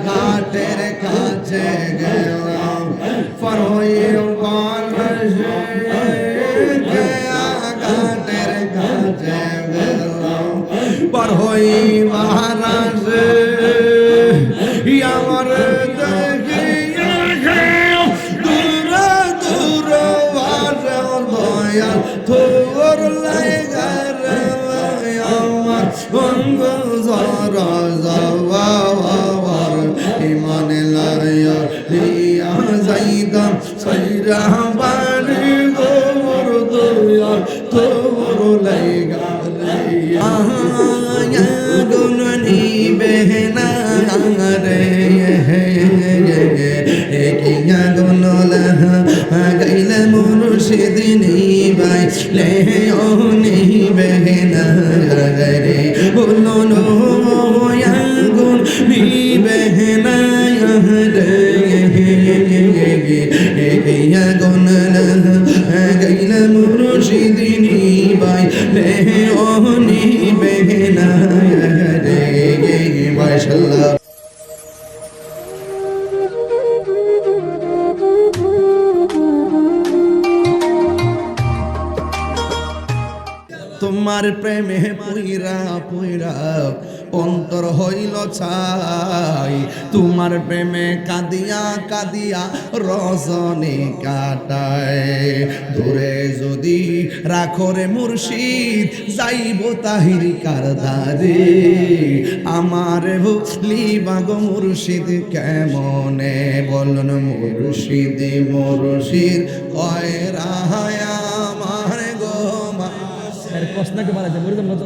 ঘাটের কাছে গেলাম ফরহইল বানশ ঘাটের কাছে গেলাম ফরহইল জাহাবানি তোর দয়া তোর গুণনি বেহনা রে কিয়া গুণ লাহা গাইলে মুর্শিদ নিবাই বেহনা রে তোমার প্রেমে পুইরা পুইরা অন্তর হইল ছাই। তোমার প্রেমে কাদিয়া কাদিয়া রজনী কাটায়। দূরে যদি রাখরে মুর্শিদ, যাইব তাহির কারদারে আমার ভুলি বাগ মুর্শিদ, কেমনে বলন মুর্শিদ মুর্শিদ কয় রাহায়া প্রশ্নকে মারা যায় বুঝলাম কত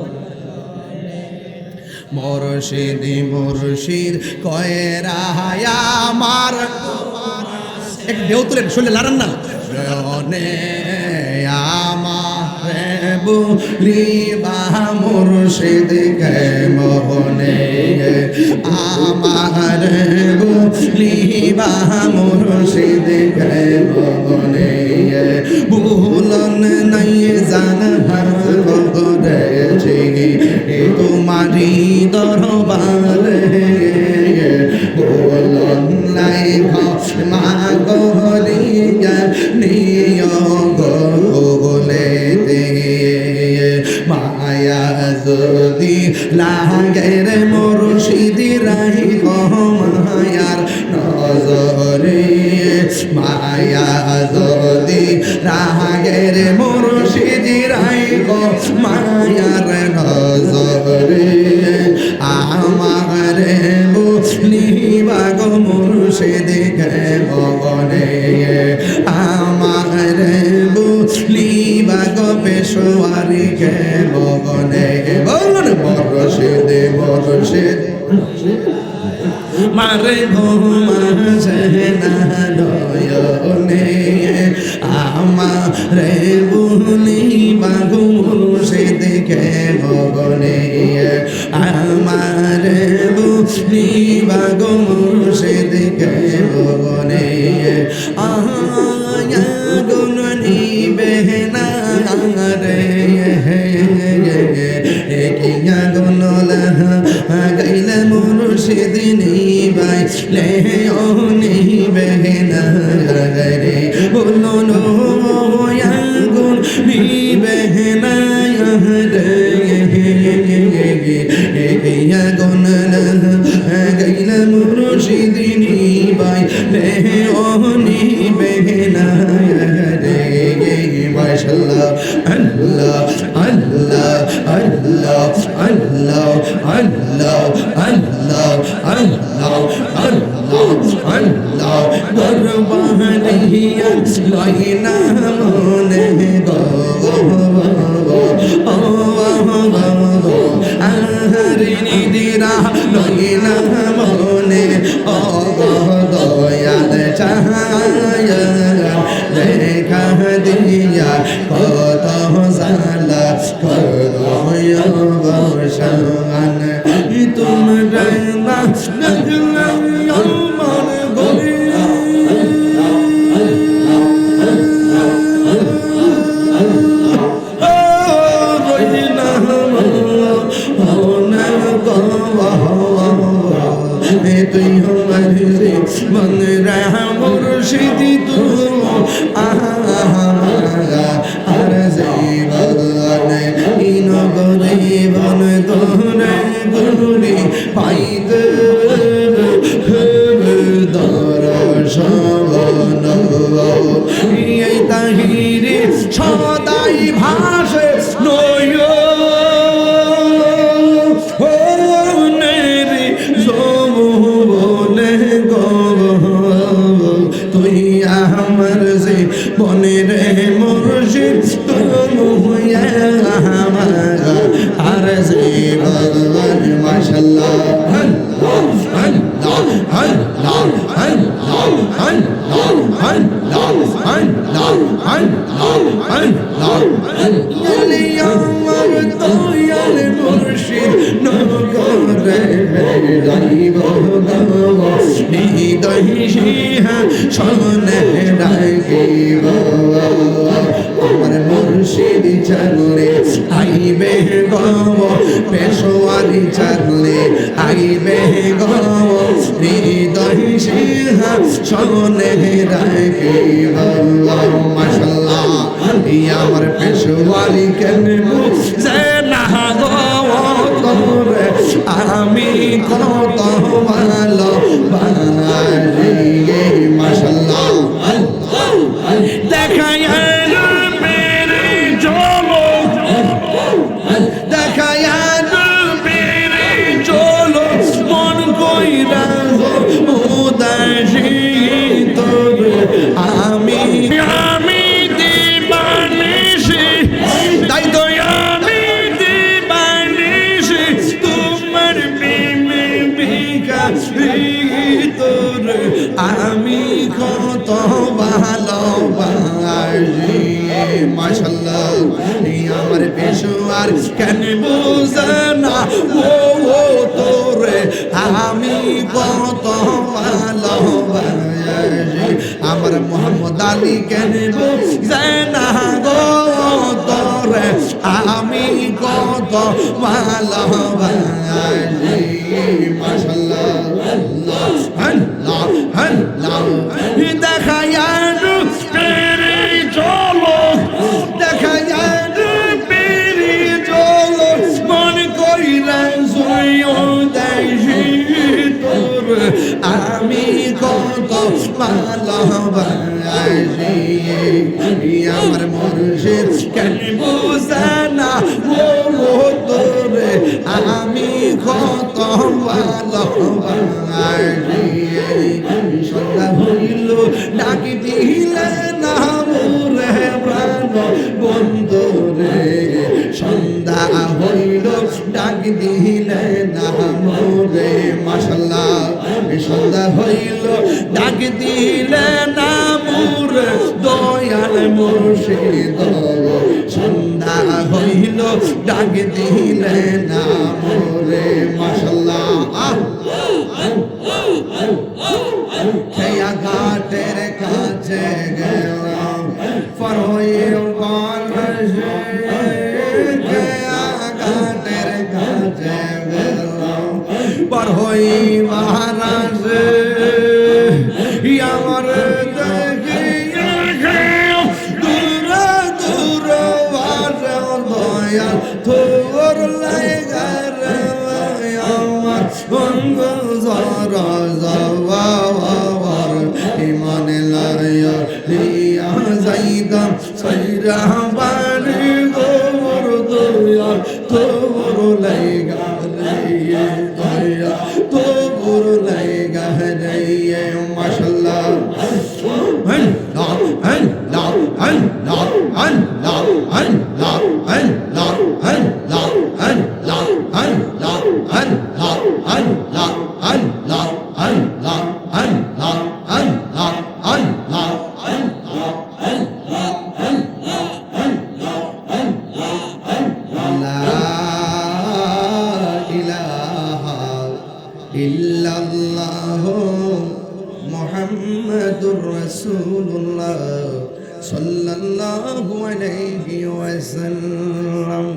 মুর্শিদ মুর্শিদ কয়ে রাহায়া আমার এক ঢেউ তুলেন শুনলে লারান না। বুলিবা মুর্শিদ কে মোহনে আমার বুলিবা মুর্শিদ কে মোহনে ভুলন নাই জান হাত করেছি তোমারি দরবারে করে মায়া যদি রাগের মুর্শিদি রাইগো মায়ার নজরে। আমার নিবাগ মুর্শিদ গগনে আমার নিবাগ পেশোয়ারি কে গগনে বলুন বরসে দে মারে ঘুমা সেনা নয়নে আমারে বুলি বাঘু সে দেখে ভগনে আমারে বুলি বাঘু গাইল মুর্শিদ নিবাই লেহে ও নেহি বেহেনা রে। বলো নো গুণ বি বেহেনা গাইল মুর্শিদ নিবাই লেহে ও নেহি বেহেনা রে মাশাল্লাহ, আল্লাহ লাইনা মনে গো আহারিনি দিরা লাইনা মনে ও দয়াল চাহায় দেখা দিয়া কত জালা কত বসান তোমরা তুই হমারে মন রাহা মুর্শিদি তু আর জীবন ইন গরিবন তোরে গুরি পাইত দর্শন তাহিরে সদাই ভাই আরজি বনি রে মুর্শিদ তনু হইয়া আমার আরজি ভগবান মাশাআল্লাহ মুর্শিদ নগরে গাইব গাওয়া হৃদয় সিংহা শোনে ডাকিব আমার মুর্শিদ চলে আইবে গব পেশোয়ারি চলে আইবে গব হৃদয় সিংহা শোনে ডাকিব মাশাল্লাহ আমার পেশোয়ারি কেন বুঝে না গো আমি কত ভালো মাশাল্লাহ এই আমার পেশোয়ার কেন বুঝে না? ও ও তোরে আমি কত ভালোবাসি। আমার মোহাম্মদ আলী কেন বুঝে না গো? তোরে আমি কত ভালোবাসি। মাশাল্লাহ আল্লাহ আল্লাহ দেখা যানু আমি কত ভালোবাসি। আমার মুর্শিদ কেন ও তোরে আমি কত ভালোবাসি। সন্ধ্যা হইল, ডাকি দিলে না মোরে প্রাণ বন্ধু ডাক দিলে না মোরে দয়াল মুর্শিদ। সন্ধ্যা হইল, ডাক দিলে না মোরে আহ খেয়া ঘাটের কাছে গেলাম ফরয়ে খেয়া ঘাটের কাছে গেলাম পর হই মহারাজে অঙ্গ জরা যাওয়ার ইমান লায়া সাইরা বাড়ি গোর দয়া তোর লাইগা